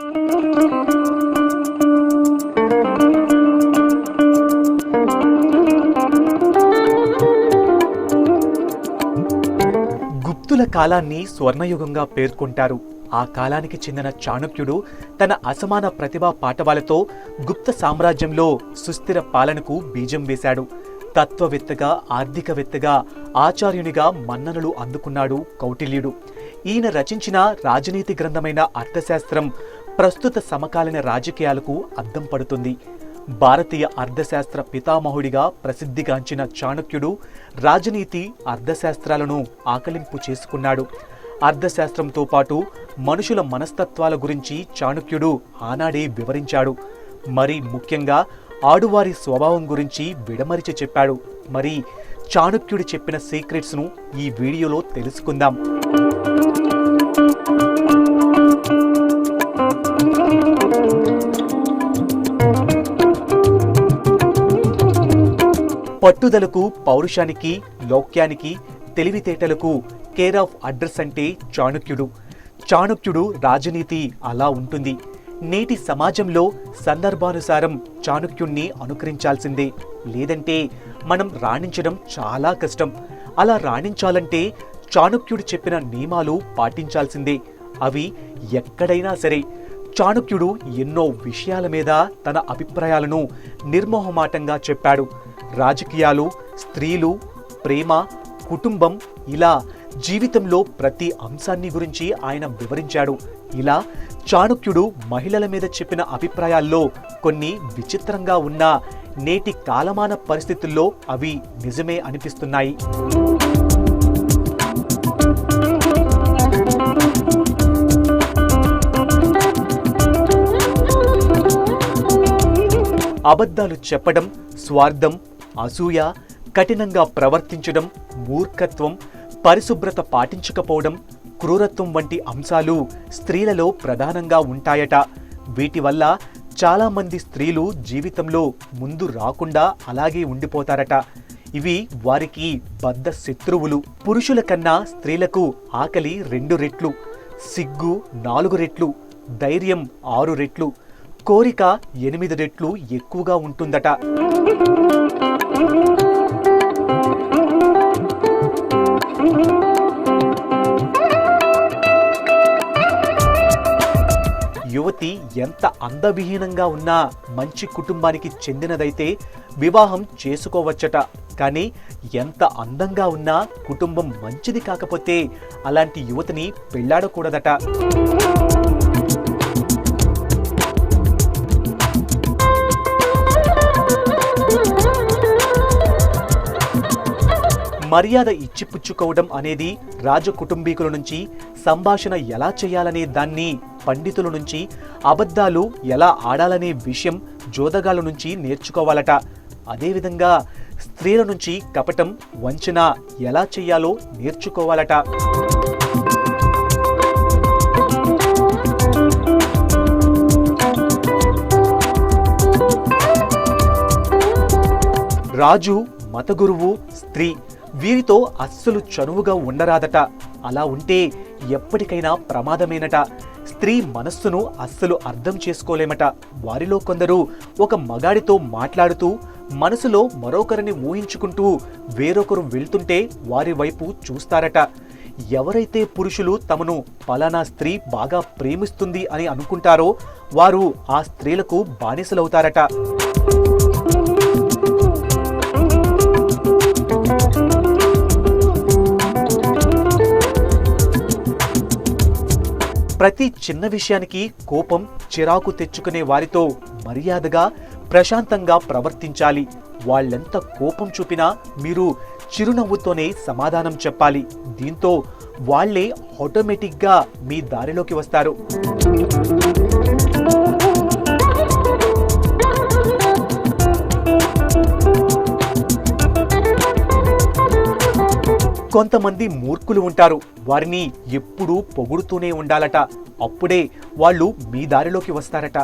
గుప్తుల కాలాన్ని స్వర్ణయుగంగా పేర్కొంటారు. ఆ కాలానికి చెందిన చాణక్యుడు తన అసమాన ప్రతిభా పాఠవాలతో గుప్త సామ్రాజ్యంలో సుస్థిర పాలనకు బీజం వేశాడు. తత్వవేత్తగా ఆర్థికవేత్తగా ఆచార్యునిగా మన్ననలు అందుకున్నాడు కౌటిల్యుడు. ఈయన రచించిన రాజనీతి గ్రంథమైన అర్థశాస్త్రం ప్రస్తుత సమకాలీన రాజకీయాలకు అద్దం పడుతుంది. భారతీయ అర్థశాస్త్ర పితామహుడిగా ప్రసిద్ధిగాంచిన చాణక్యుడు రాజనీతి అర్థశాస్త్రాలను ఆకలింపు చేసుకున్నాడు. అర్థశాస్త్రంతో పాటు మనుషుల మనస్తత్వాల గురించి చాణక్యుడు ఆనాడే వివరించాడు. మరి ముఖ్యంగా ఆడువారి స్వభావం గురించి విడమరిచి చెప్పాడు. మరి చాణక్యుడు చెప్పిన సీక్రెట్స్ను ఈ వీడియోలో తెలుసుకుందాం. పట్టుదలకు పౌరుషానికి లౌక్యానికి తెలివితేటలకు కేర్ ఆఫ్ అడ్రస్ అంటే చాణుక్యుడు. చాణక్యుడు రాజనీతి అలా ఉంటుంది. నేటి సమాజంలో సందర్భానుసారం చాణుక్యుణ్ణి అనుకరించాల్సిందే. లేదంటే మనం రాణించడం చాలా కష్టం. అలా రాణించాలంటే చాణుక్యుడు చెప్పిన నియమాలు పాటించాల్సిందే. అవి ఎక్కడైనా సరే చాణుక్యుడు ఎన్నో విషయాల మీద తన అభిప్రాయాలను నిర్మోహమాటంగా చెప్పాడు. రాజకీయాలు స్త్రీలు ప్రేమ కుటుంబం ఇలా జీవితంలో ప్రతి అంశాన్ని గురించి ఆయన వివరించాడు. ఇలా చాణుక్యుడు మహిళల మీద చెప్పిన అభిప్రాయాల్లో కొన్ని విచిత్రంగా ఉన్న నేటి కాలమాన పరిస్థితుల్లో అవి నిజమే అనిపిస్తున్నాయి. అబద్ధాలు చెప్పడం స్వార్థం అసూయ కఠినంగా ప్రవర్తించడం మూర్ఖత్వం పరిశుభ్రత పాటించకపోవడం క్రూరత్వం వంటి అంశాలు స్త్రీలలో ప్రధానంగా ఉంటాయట. వీటి వల్ల చాలామంది స్త్రీలు జీవితంలో ముందు రాకుండా అలాగే ఉండిపోతారట. ఇవి వారికి బద్ధ శత్రువులు. పురుషుల కన్నా స్త్రీలకు ఆకలి రెండు రెట్లు సిగ్గు నాలుగు రెట్లు ధైర్యం ఆరు రెట్లు కోరిక ఎనిమిది రెట్లు ఎక్కువగా ఉంటుందట. వ్యక్తి ఎంత అందవిహీనంగా ఉన్నా మంచి కుటుంబానికి చెందినదైతే వివాహం చేసుకోవచ్చట. కానీ ఎంత అందంగా ఉన్నా కుటుంబం మంచిది కాకపోతే అలాంటి యువతిని పెళ్ళాడకూడదట. మర్యాద ఇచ్చిపుచ్చుకోవడం అనేది రాజ కుటుంబీకుల నుంచి సంభాషణ ఎలా చేయాలనే దాన్ని పండితుల నుంచి అబద్ధాలు ఎలా ఆడాలనే విషయం జోదగాల నుంచి నేర్చుకోవాలట. అదేవిధంగా స్త్రీల నుంచి కపటం వంచన ఎలా చేయాలో నేర్చుకోవాలట. రాజు మతగురువు స్త్రీ వీరితో అస్సలు చనువుగా ఉండరాదట. అలా ఉంటే ఎప్పటికైనా ప్రమాదమేనట. స్త్రీ మనస్సును అస్సలు అర్థం చేసుకోలేమట. వారిలో కొందరు ఒక మగాడితో మాట్లాడుతూ మనసులో మరొకరిని ఊహించుకుంటూ వేరొకరు వెళ్తుంటే వారి వైపు చూస్తారట. ఎవరైతే పురుషులు తమను పలానా స్త్రీ బాగా ప్రేమిస్తుంది అని అనుకుంటారో వారు ఆ స్త్రీలకు బానిసలవుతారట. ప్రతి చిన్న విషయానికి కోపం చిరాకు తెచ్చుకునే వారితో మర్యాదగా ప్రశాంతంగా ప్రవర్తించాలి. వాళ్ళెంత కోపం చూపినా మీరు చిరునవ్వుతోనే సమాధానం చెప్పాలి. దీంతో వాళ్ళే ఆటోమేటిక్గా మీ దారిలోకి వస్తారు. కొంతమంది మూర్ఖులు ఉంటారు. వారిని ఎప్పుడూ పొగుడుతూనే ఉండాలట. అప్పుడే వాళ్ళు మీ దారిలోకి వస్తారట.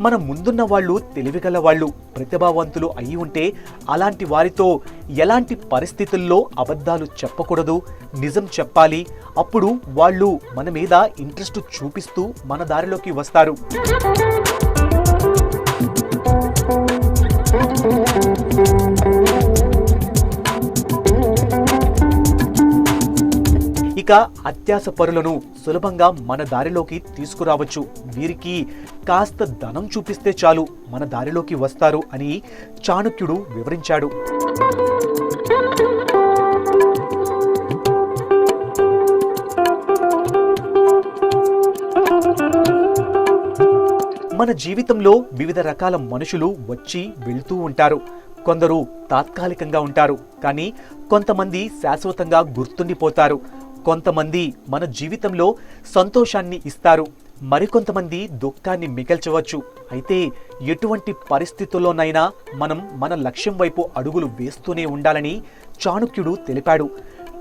మన ముందున్న వాళ్ళు తెలివిగల వాళ్ళు ప్రతిభావంతులు అయి ఉంటే అలాంటి వారితో ఎలాంటి పరిస్థితుల్లో అబద్ధాలు చెప్పకూడదు? నిజం చెప్పాలి. అప్పుడు వాళ్ళు మన మీద ఇంట్రెస్ట్ చూపిస్తూ మన దారిలోకి వస్తారు. ఇక అత్యాస పరులను సులభంగా మన దారిలోకి తీసుకురావచ్చు. వీరికి కాస్త ధనం చూపిస్తే చాలు మన దారిలోకి వస్తారు అని చాణుక్యుడు వివరించాడు. మన జీవితంలో వివిధ రకాల మనుషులు వచ్చి వెళ్తూ ఉంటారు. కొందరు తాత్కాలికంగా ఉంటారు. కానీ కొంతమంది శాశ్వతంగా గుర్తుండిపోతారు. కొంతమంది మన జీవితంలో సంతోషాన్ని ఇస్తారు. మరికొంతమంది దుఃఖాన్ని మిగల్చవచ్చు. అయితే ఎటువంటి పరిస్థితుల్లోనైనా మనం మన లక్ష్యం వైపు అడుగులు వేస్తూనే ఉండాలని చాణుక్యుడు తెలిపాడు.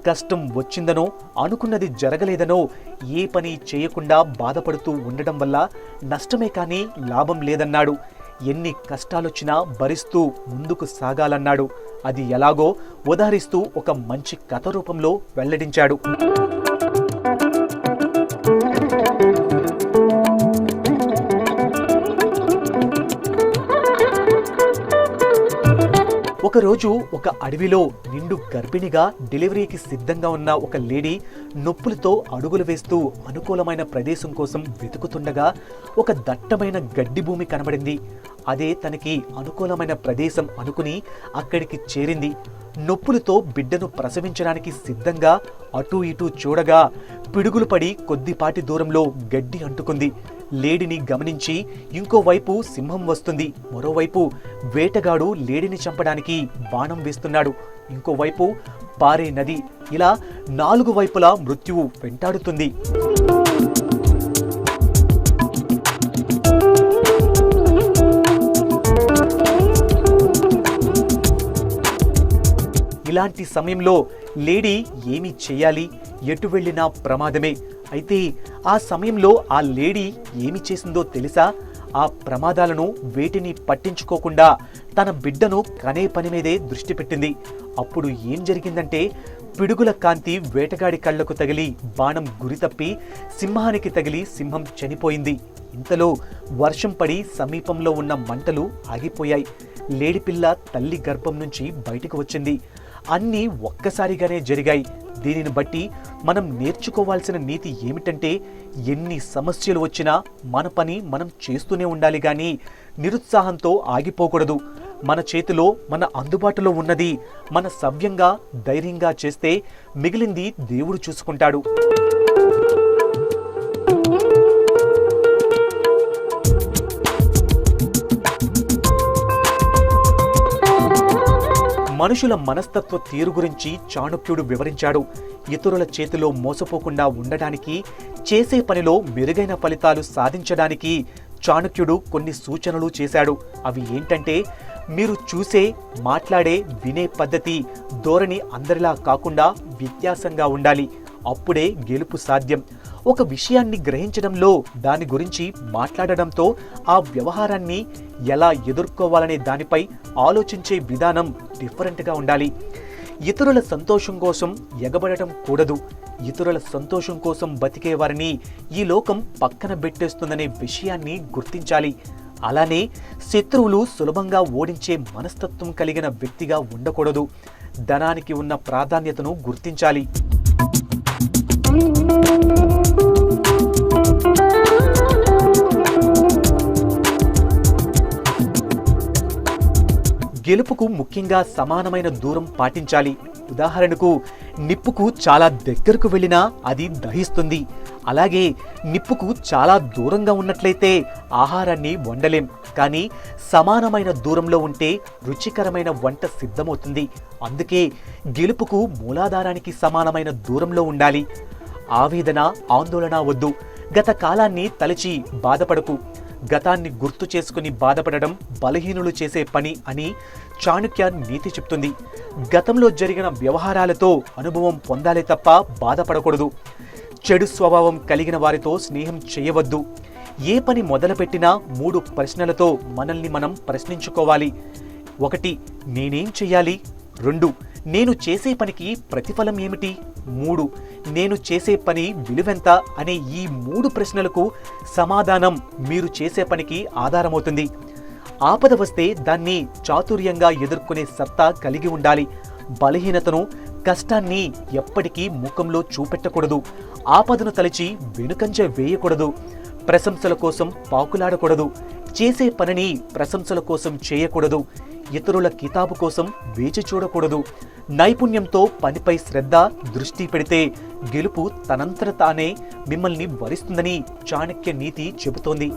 కష్టం వచ్చిందనో అనుకున్నది జరగలేదనో ఏ పని చేయకుండా బాధపడుతూ ఉండడం వల్ల నష్టమే కానీ లాభం లేదన్నాడు. ఎన్ని కష్టాలొచ్చినా భరిస్తూ ముందుకు సాగాలన్నాడు. అది ఎలాగో ఉదహరిస్తూ ఒక మంచి కథ రూపంలో వెల్లడించాడు. ఒకరోజు ఒక అడవిలో నిండు గర్భిణిగా డెలివరీకి సిద్ధంగా ఉన్న ఒక లేడీ నొప్పులతో అడుగులు వేస్తూ అనుకూలమైన ప్రదేశం కోసం వెతుకుతుండగా ఒక దట్టమైన గడ్డి భూమి కనబడింది. అదే తనకి అనుకూలమైన ప్రదేశం అనుకుని అక్కడికి చేరింది. నొప్పులతో బిడ్డను ప్రసవించడానికి సిద్ధంగా అటూ ఇటూ చూడగా పిడుగులు పడి కొద్దిపాటి దూరంలో గడ్డి అంటుకుంది. లేడిని గమనించి ఇంకోవైపు సింహం వస్తుంది. మరోవైపు వేటగాడు లేడిని చంపడానికి బాణం వేస్తున్నాడు. ఇంకోవైపు పారే నది. ఇలా నాలుగు వైపులా మృత్యువు వెంటాడుతుంది. ఇలాంటి సమయంలో లేడీ ఏమి చేయాలి? ఎటు వెళ్ళినా ప్రమాదమే. అయితే ఆ సమయంలో ఆ లేడీ ఏమి చేసిందో తెలుసా? ఆ ప్రమాదాలను వేటిని పట్టించుకోకుండా తన బిడ్డను కనే పని మీదే దృష్టి పెట్టింది. అప్పుడు ఏం జరిగిందంటే పిడుగుల కాంతి వేటగాడి కళ్ళకు తగిలి బాణం గురి తప్పి సింహానికి తగిలి సింహం చనిపోయింది. ఇంతలో వర్షం పడి సమీపంలో ఉన్న మంటలు ఆగిపోయాయి. లేడిపిల్ల తల్లి గర్భం నుంచి బయటకు వచ్చింది. అన్నీ ఒక్కసారిగానే జరిగాయి. దీనిని బట్టి మనం నేర్చుకోవాల్సిన నీతి ఏమిటంటే ఎన్ని సమస్యలు వచ్చినా మన పని మనం చేస్తూనే ఉండాలి కానీ నిరుత్సాహంతో ఆగిపోకూడదు. మన చేతిలో మన అందుబాటులో ఉన్నది మన సవ్యంగా ధైర్యంగా చేస్తే మిగిలింది దేవుడు చూసుకుంటాడు. మనుషుల మనస్తత్వ తీరు గురించి చాణుక్యుడు వివరించాడు. ఇతరుల చేతిలో మోసపోకుండా ఉండడానికి చేసే పనిలో మెరుగైన ఫలితాలు సాధించడానికి చాణుక్యుడు కొన్ని సూచనలు చేశాడు. అవి ఏంటంటే మీరు చూసే మాట్లాడే వినే పద్ధతి ధోరణి అందరిలా కాకుండా వ్యత్యాసంగా ఉండాలి. అప్పుడే గెలుపు సాధ్యం. ఒక విషయాన్ని గ్రహించడంలో దాని గురించి మాట్లాడడంతో ఆ వ్యవహారాన్ని ఎలా ఎదుర్కోవాలనే దానిపై ఆలోచించే విధానం డిఫరెంట్గా ఉండాలి. ఇతరుల సంతోషం కోసం ఎగబడటం కూడదు. ఇతరుల సంతోషం కోసం బతికే వారిని ఈ లోకం పక్కన పెట్టేస్తుందనే విషయాన్ని గుర్తించాలి. అలానే శత్రువులు సులభంగా ఓడించే మనస్తత్వం కలిగిన వ్యక్తిగా ఉండకూడదు. ధనానికి ఉన్న ప్రాధాన్యతను గుర్తించాలి. గెలుపుకు ముఖ్యంగా సమానమైన దూరం పాటించాలి. ఉదాహరణకు నిప్పుకు చాలా దగ్గరకు వెళ్ళినా అది దహిస్తుంది. అలాగే నిప్పుకు చాలా దూరంగా ఉన్నట్లయితే ఆహారాన్ని వండలేం. కానీ సమానమైన దూరంలో ఉంటే రుచికరమైన వంట సిద్ధమవుతుంది. అందుకే గెలుపుకు మూలాధారానికి సమానమైన దూరంలో ఉండాలి. ఆవేదన ఆందోళన వద్దు. గత కాలాన్ని తలచి బాధపడకు. గతాన్ని గుర్తు చేసుకుని బాధపడడం బలహీనులు చేసే పని అని చాణుక్య నీతి చెప్తుంది. గతంలో జరిగిన వ్యవహారాలతో అనుభవం పొందాలే తప్ప బాధపడకూడదు. చెడు స్వభావం కలిగిన వారితో స్నేహం చేయవద్దు. ఏ పని మొదలుపెట్టినా మూడు ప్రశ్నలతో మనల్ని మనం ప్రశ్నించుకోవాలి. ఒకటి నేనేం చేయాలి రెండు నేను చేసే పనికి ప్రతిఫలం ఏమిటి? మూడు. నేను చేసే పని విలువెంత అనే ఈ మూడు ప్రశ్నలకు సమాధానం మీరు చేసే పనికి ఆధారమవుతుంది. ఆపద వస్తే దాన్ని చాతుర్యంగా ఎదుర్కొనే సత్తా కలిగి ఉండాలి. బలహీనతను కష్టాన్ని ఎప్పటికీ ముఖంలో చూపెట్టకూడదు. ఆపదను తలచి వెనుకంజ వేయకూడదు. ప్రశంసల కోసం పాకులాడకూడదు. చేసే పనిని ప్రశంసల కోసం చేయకూడదు. ఇతరుల కితాబు కోసం వేచి చూడకూడదు. నైపుణ్యంతో పనిపై శ్రద్ధ దృష్టి పెడితే గెలుపు తనంతట తానే మిమ్మల్ని వరిస్తుందని చాణక్య నీతి చెబుతోంది.